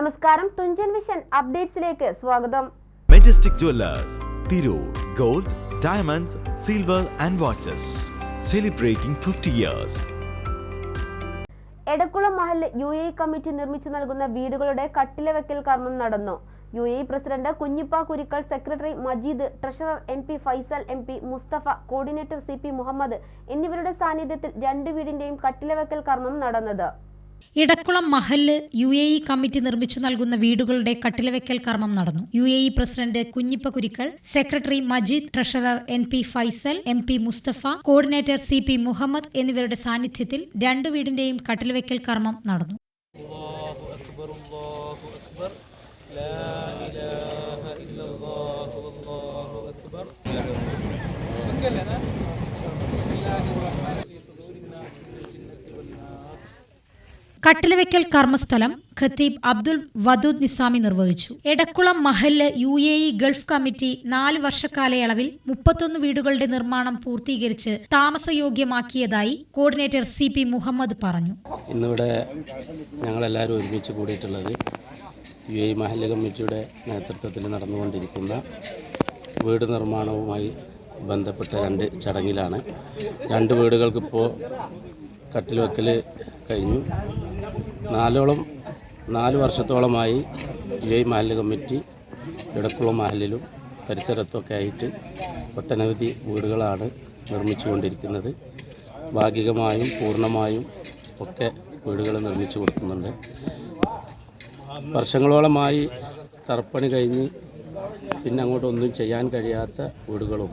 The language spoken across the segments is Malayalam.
നമസ്കാരം തുഞ്ചൻ വിഷൻ അപ്ഡേറ്റ്സിലേക്ക് സ്വാഗതം. Majestic jewellers Tirur gold diamonds silver and watches celebrating fifty years Edakkulam Mahal U A committee നിർമ്മിച്ചു നൽകുന്ന വീടുകളുടെ കട്ടിലവെക്കൽ കർമ്മം നടന്നു. U A president Kunhippa Kurikkal secretary Majeed treasurer N P Faisal M P Musthafa coordinator C P Muhammad എന്നിവരുടെ സാന്നിധ്യത്തിൽ രണ്ട് വീടിന്റെയും കട്ടിലവെക്കൽ കർമ്മം നടന്നത്. Edakkulam Mahal U A E committee നിർമ്മിച്ചു നൽകുന്ന വീടുകളുടെ കട്ടിലവെക്കൽ കർമ്മം നടന്നു. U A E president Kunhippa Kurikkal secretary Majeed treasurer N P Faisal M P Musthafa coordinator C P Muhammad എന്നിവരുടെ സാന്നിധ്യത്തിൽ രണ്ടു വീടിന്റെയും കട്ടിലവെക്കൽ കർമ്മം നടന്നു. അല്ലേ? കട്ടിലവെക്കൽ കർമ്മസ്ഥലം ഖത്തീബ് അബ്ദുൽ വദൂദ് നിസാമി നിർവഹിച്ചു. Edakkulam Mahallu U A E Gulf committee നാല് വർഷക്കാലയളവിൽ മുപ്പത്തൊന്ന് വീടുകളുടെ നിർമ്മാണം പൂർത്തീകരിച്ച് താമസയോഗ്യമാക്കിയതായി കോർഡിനേറ്റർ സി പി മുഹമ്മദ് പറഞ്ഞു. ഇന്നിവിടെ ഞങ്ങളെല്ലാവരും ഒരുമിച്ച് കൂടിയിട്ടുള്ളത് യു എ മഹല്ല് കമ്മിറ്റിയുടെ നേതൃത്വത്തിൽ നടന്നുകൊണ്ടിരിക്കുന്ന വീട് നിർമ്മാണവുമായി ബന്ധപ്പെട്ട രണ്ട് ചടങ്ങിലാണ്. രണ്ട് വീടുകൾക്കിപ്പോൾ കട്ടിൽ വെക്കൽ കഴിഞ്ഞു. നാലോളം നാല് വർഷത്തോളമായി U I Mahallu committee Edakkulam മഹലിലും പരിസരത്തൊക്കെ ആയിട്ട് ഒട്ടനവധി വീടുകളാണ് നിർമ്മിച്ചുകൊണ്ടിരിക്കുന്നത്. ഭാഗികമായും പൂർണമായും ഒക്കെ വീടുകൾ നിർമ്മിച്ചു കൊടുക്കുന്നുണ്ട്. വർഷങ്ങളോളമായി തറപ്പണി കഴിഞ്ഞ് പിന്നെ അങ്ങോട്ടൊന്നും ചെയ്യാൻ കഴിയാത്ത വീടുകളും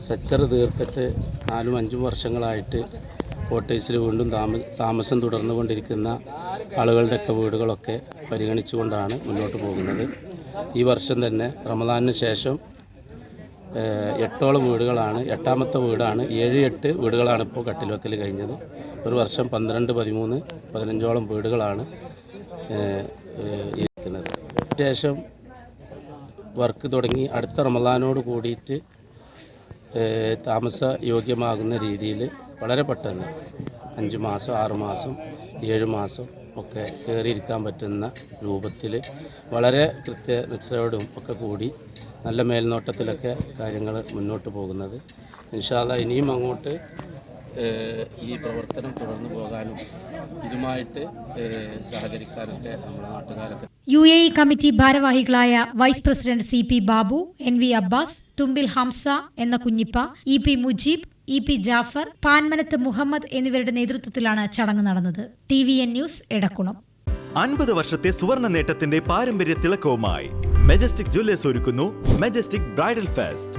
സ്ട്രക്ചർ തീർത്തിട്ട് നാലും അഞ്ചും വർഷങ്ങളായിട്ട് കോട്ടേഴ്സിൽ വീണ്ടും താമ താമസം തുടർന്നുകൊണ്ടിരിക്കുന്ന ആളുകളുടെയൊക്കെ വീടുകളൊക്കെ പരിഗണിച്ചുകൊണ്ടാണ് മുന്നോട്ട് പോകുന്നത്. ഈ വർഷം തന്നെ റമദാനിന് ശേഷം എട്ടോളം വീടുകളാണ് എട്ടാമത്തെ വീടാണ് ഏഴ് എട്ട് വീടുകളാണ് ഇപ്പോൾ കട്ടിൽവെക്കൽ കഴിഞ്ഞത്. ഒരു വർഷം പന്ത്രണ്ട് പതിമൂന്ന് പതിനഞ്ചോളം വീടുകളാണ് ഇരിക്കുന്നത്. ശേഷം വർക്ക് തുടങ്ങി അടുത്ത റമദാനോട് കൂടിയിട്ട് താമസ യോഗ്യമാകുന്ന രീതിയിൽ വളരെ പെട്ടെന്ന് അഞ്ച് മാസം ആറ് മാസം ഏഴ് മാസം ഒക്കെ കയറിയിരിക്കാൻ പറ്റുന്ന രൂപത്തിൽ വളരെ കൃത്യനിഷ്ഠയോടും ഒക്കെ കൂടി നല്ല മേൽനോട്ടത്തിലൊക്കെ കാര്യങ്ങൾ മുന്നോട്ട് പോകുന്നത്. ഇൻഷാല്ല ഇനിയും അങ്ങോട്ട് ഈ പ്രവർത്തനം തുടർന്നു പോകാനും ഇതുമായിട്ട് സഹകരിക്കാനൊക്കെ നമ്മുടെ നാട്ടുകാരൊക്കെ യു എ ഇ കമ്മിറ്റി ഭാരവാഹികളായ vice president C P Babu N V Abbas Thumbil Hamsa എന്ന Kunhippa E P Mujeeb E P Jafar Panmanath Muhammad എന്നിവരുടെ നേതൃത്വത്തിലാണ് ചടങ്ങ് നടന്നത്. T V N news Edakkulam. അൻപത് വർഷത്തെ സുവർണ നേട്ടത്തിന്റെ പാരമ്പര്യ തിളക്കവുമായി മെജസ്റ്റിക് ജ്വല്ലേഴ്സ് ഒരുക്കുന്നു Majestic bridal fest.